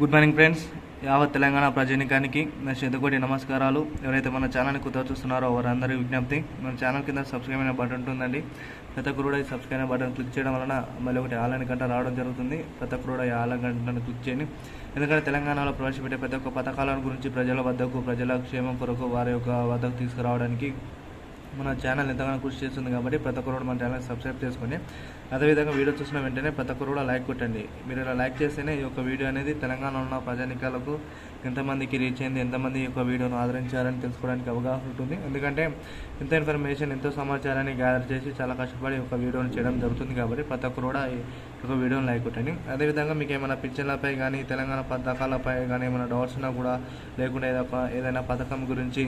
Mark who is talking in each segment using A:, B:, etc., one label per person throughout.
A: Good morning friends యావత్ తెలంగాణ ప్రజానికానికి నా శతకోటి నమస్కారాలు. ఎవరైతే మన ఛానల్ని కొత్తగా చూస్తున్నారో వారందరి విజ్ఞప్తి. మన ఛానల్ కింద సబ్స్క్రైబ్ అయిన బటన్ ఉంటుందండి ప్రతి ఒక్కరు కూడా ఈ సబ్స్క్రైబ్ అయిన బటన్ క్లిక్ చేయడం వలన మళ్ళీ ఒకటి ఆలయం గంట రావడం జరుగుతుంది. ప్రతి ఒక్కరు కూడా ఈ గంటను క్లిక్ చేయండి. ఎందుకంటే తెలంగాణలో ప్రవేశపెట్టే ప్రతి ఒక్క పథకాల గురించి ప్రజల వద్దకు ప్రజల క్షేమం కొరకు వారి యొక్క వద్దకు తీసుకురావడానికి మన ఛానల్ ఎంతగానో కృషి చేస్తుంది కాబట్టి ప్రతి ఒక్కరు కూడా మన ఛానల్ సబ్స్క్రైబ్ చేసుకొని అదేవిధంగా వీడియో చూసిన వెంటనే ప్రతి ఒక్కరు కూడా లైక్ కొట్టండి. మీరు ఇలా లైక్ చేస్తేనే ఈ యొక్క వీడియో అనేది తెలంగాణలో ఉన్న ప్రజానికాలకు ఎంతమందికి రీచ్ అయింది ఎంతమంది ఈ యొక్క వీడియోను ఆదరించారని తెలుసుకోవడానికి అవగాహన ఉంటుంది. ఎందుకంటే ఇంత ఇన్ఫర్మేషన్ ఎంతో సమాచారాన్ని గ్యాదర్ చేసి చాలా కష్టపడి ఒక వీడియోను చేయడం జరుగుతుంది కాబట్టి ప్రతి ఒక్కరు కూడా ఈ యొక్క వీడియోని లైక్ కొట్టండి. అదేవిధంగా మీకు ఏమైనా పిక్చర్లపై కానీ తెలంగాణ పథకాలపై కానీ ఏమైనా డౌట్స్ ఉన్నా కూడా లేకుండా ఏదైనా ఏదైనా పథకం గురించి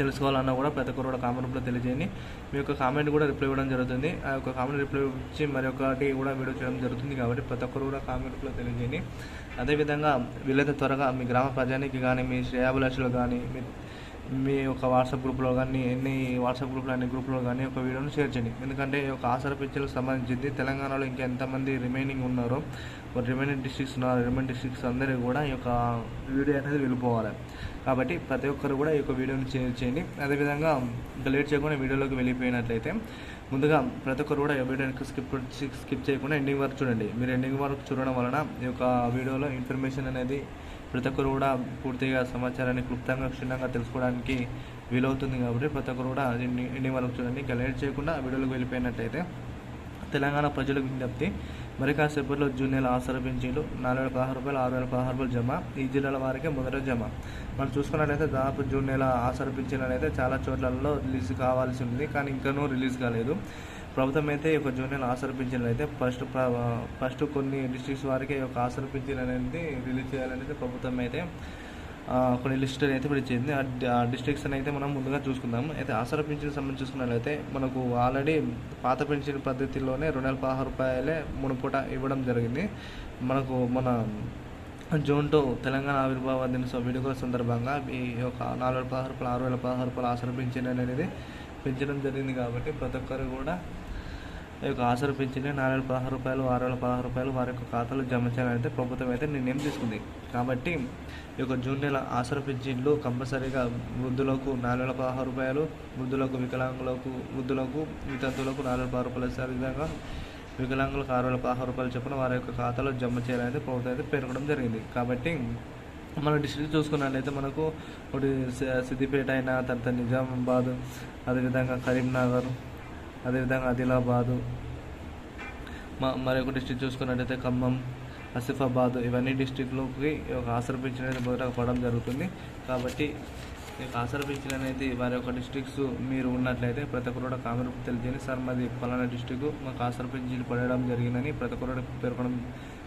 A: తెలుసుకోవాలన్నా కూడా ప్రతి ఒక్కరు కూడా కామెంట్ రూపంలో తెలియజేయండి. మీ యొక్క కామెంట్ కూడా రిప్లై ఇవ్వడం జరుగుతుంది. ఆ యొక్క కామెంట్ రిప్లై ఇచ్చి మరి ఒకటి కూడా వీడియో చేయడం జరుగుతుంది కాబట్టి ప్రతి ఒక్కరు కూడా కామెంట్ రూపంలో తెలియజేయండి. అదేవిధంగా వీలైతే త్వరగా మీ గ్రామ ప్రజానికి కానీ మీ శ్రేయాభిలాషులు కానీ మీ మీ యొక్క వాట్సాప్ గ్రూప్లో కానీ ఎన్ని వాట్సాప్ గ్రూప్లో అన్ని గ్రూప్లో కానీ ఒక వీడియోను షేర్ చేయండి. ఎందుకంటే ఈ యొక్క ఆసర పిక్చర్లకు సంబంధించింది తెలంగాణలో ఇంకా ఎంతమంది రిమైనింగ్ ఉన్నారో రిమైనింగ్ డిస్ట్రిక్ట్స్ ఉన్నారు రిమైనింగ్ డిస్ట్రిక్ట్స్ అందరికీ కూడా ఈ యొక్క వీడియో అనేది వెళ్ళిపోవాలి. కాబట్టి ప్రతి ఒక్కరు కూడా ఈ యొక్క వీడియోని షేర్ చేయండి. అదేవిధంగా ఇంకా లేట్ చేయకుండా వీడియోలోకి వెళ్ళిపోయినట్లయితే ముందుగా ప్రతి ఒక్కరు కూడా ఈ వీడియోని స్కిప్ స్కిప్ చేయకుండా ఎండింగ్ వరకు చూడండి. మీరు ఎండింగ్ వరకు చూడడం వలన ఈ యొక్క వీడియోలో ఇన్ఫర్మేషన్ అనేది ప్రతి ఒక్కరు కూడా పూర్తిగా సమాచారాన్ని క్లుప్తంగా క్షుణ్ణంగా తెలుసుకోవడానికి వీలవుతుంది కాబట్టి ప్రతి ఒక్కరు కూడా ఎండింగ్ వరకు చూడండి ఇంకా లేట్ చేయకుండా వీడియోలకు వెళ్ళిపోయినట్టయితే తెలంగాణ ప్రజలకు విజ్ఞప్తి మరి కాసేపట్లో జూన్ నెల ఆసర పింఛన్లు నాలుగు వేల పదహారు రూపాయలు ఆరు వేల పదహారు రూపాయలు జమ ఈ జిల్లాల వారికి మొదట జమ. మనం చూసుకున్నట్లయితే దాదాపు జూన్ నెల ఆసర పింఛన్లు అయితే చాలా చోట్లలో రిలీజ్ కావాల్సి ఉంది కానీ ఇంకనూ రిలీజ్ కాలేదు. ప్రభుత్వం అయితే ఈ యొక్క జూన్ నెల ఆసర పింఛన్లు అయితే ఫస్ట్ ఫస్ట్ కొన్ని డిస్ట్రిక్ట్స్ వారికి ఈ యొక్క ఆసర పింఛన్ అనేది రిలీజ్ చేయాలనేది ప్రభుత్వం అయితే కొన్ని లిస్ట్ అయితే ఇప్పుడు ఇచ్చింది. ఆ డిస్ట్రిక్ట్స్ అయితే మనం ముందుగా చూసుకుందాం. అయితే ఆసర పెన్షన్ సంబంధించి చూసుకున్నట్లయితే మనకు ఆల్రెడీ పాత పెన్షన్ పద్ధతిలోనే రెండు వేల పదహారు రూపాయలే మునుపూట ఇవ్వడం జరిగింది. మనకు మన జూన్ టూ తెలంగాణ ఆవిర్భావ దినోత్సవ వేడుకల సందర్భంగా ఈ యొక్క నాలుగు వేల పదహారు రూపాయలు ఆరు వేల పదహారు రూపాయలు ఆసర పెన్షన్ అనేది పెంచడం జరిగింది కాబట్టి ప్రతి ఒక్కరు కూడా ఈ యొక్క ఆసర పెంచిన నాలుగు వేల పదహారు రూపాయలు ఆరు వేల పదహారు రూపాయలు వారి యొక్క ఖాతాలో జమ చేయాలంటే ప్రభుత్వం అయితే నిర్ణయం తీసుకుంది. కాబట్టి ఈ యొక్క జూన్ నెల ఆసర పెంచిన్లు కంపల్సరీగా వృద్ధులకు నాలుగు వేల పదహారు రూపాయలు వృద్ధులకు వికలాంగులకు వృద్ధులకు వితంతువులకు నాలుగు వేల పదహారు రూపాయలు ఇస్తారు. విధంగా వికలాంగులకు ఆరు వేల పదహారు రూపాయలు చొప్పున వారి యొక్క ఖాతాలో జమ చేయాలని ప్రభుత్వం అయితే పేర్కొనడం జరిగింది. కాబట్టి మన డిస్ట్రిక్ట్ చూసుకున్నట్లయితే మనకు ఒకటి సిద్దిపేట అయినా తర్వాత నిజామాబాద్ అదేవిధంగా కరీంనగర్ అదేవిధంగా ఆదిలాబాదు మా మరొక డిస్ట్రిక్ట్ చూసుకున్నట్టయితే ఖమ్మం ఆసిఫాబాద్ ఇవన్నీ డిస్ట్రిక్ట్లోకి ఒక ఆసరపించిన అనేది మొదట పడడం జరుగుతుంది. కాబట్టి ఈ యొక్క అనేది వారి యొక్క డిస్ట్రిక్ట్స్ మీరు ఉన్నట్లయితే ప్రతి ఒక్కరు కూడా కామెంట్ తెలియజేయండి. సార్ మాది పలానా డిస్టిక్ మాకు ఆసరపించి పడడం జరిగిందని ప్రతి ఒక్కరు కూడా పేర్కొనడం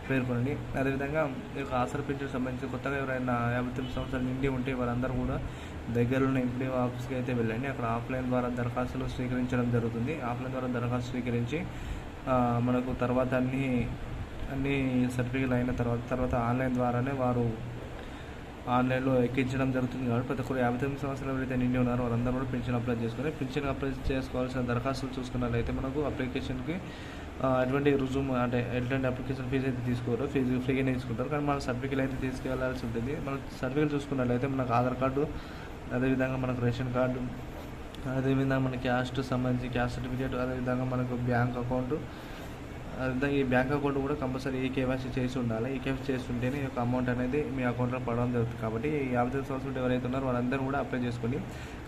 A: పేర్కొనండి. అదేవిధంగా ఈ యొక్క ఆసర సంబంధించి కొత్తగా ఎవరైనా యాభై తొమ్మిది సంవత్సరాలు నిండి ఉంటే వారందరూ కూడా దగ్గరలో ఉన్న ఆఫీస్కి అయితే వెళ్ళండి. అక్కడ ఆఫ్లైన్ ద్వారా దరఖాస్తులు స్వీకరించడం జరుగుతుంది. ఆఫ్లైన్ ద్వారా దరఖాస్తు స్వీకరించి మనకు తర్వాత అన్ని అన్ని సర్టిఫికేట్లు అయిన తర్వాత తర్వాత ఆన్లైన్ ద్వారానే వారు ఆన్లైన్లో ఎక్కించడం జరుగుతుంది కాబట్టి ప్రతి ఒక్కరు యాభై తొమ్మిది సంవత్సరాలు ఎవరైతే నిండి ఉన్నారో వారందరూ కూడా పెన్షన్ అప్లై చేసుకుని పెన్షన్ అప్లై చేసుకోవాల్సిన దరఖాస్తులు చూసుకున్నట్లయితే మనకు అప్లికేషన్కి ఎటువంటి రుజువు అంటే ఎటువంటి అప్లికేషన్ ఫీజు అయితే తీసుకోరు. ఫీజు ఫ్రీగానే తీసుకుంటారు. కానీ మన సర్టిఫికేట్ అయితే తీసుకెళ్ళాల్సి ఉంటుంది. మన సర్టిఫికేట్ చూసుకున్నట్లయితే మనకు ఆధార్ కార్డు అదేవిధంగా మనకు రేషన్ కార్డు అదేవిధంగా మన క్యాస్ట్ సంబంధించి క్యాస్ట్ సర్టిఫికేట్ అదేవిధంగా మనకు బ్యాంక్ అకౌంట్. అదేవిధంగా ఈ బ్యాంక్ అకౌంట్ కూడా కంపల్సరీ ఈ కేవైసీ చేసి ఉండాలి. ఈ కేవైసీ చేసి ఉంటేనే ఈ యొక్క అమౌంట్ అనేది మీ అకౌంట్లో పడడం జరుగుతుంది. కాబట్టి ఈ యాభై తొమ్మిది సంవత్సరాలు ఎవరైతే ఉన్నారో వాళ్ళందరూ కూడా అప్లై చేసుకుని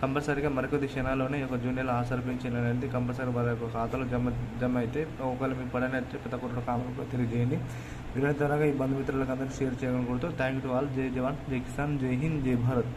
A: కంపల్సరీగా మరికొద్ది క్షణాల్లోనే ఈ యొక్క జూనియర్ ఆసర్ పెన్షన్ అనేది కంపల్సరీ వారి యొక్క ఖాతాలో జమ జమ అయితే ఒకవేళ మీకు పడినట్టు ప్రతి ఒక్కరు కామెంట్లో తెలియజేయండి. వీడియో ద్వారా ఈ బంధుమిత్రులకు అందరూ షేర్ చేయడం థ్యాంక్ యూ టు ఆల్. జై జవాన్ జై కిసాన్ జై హింద్ జై భారత్.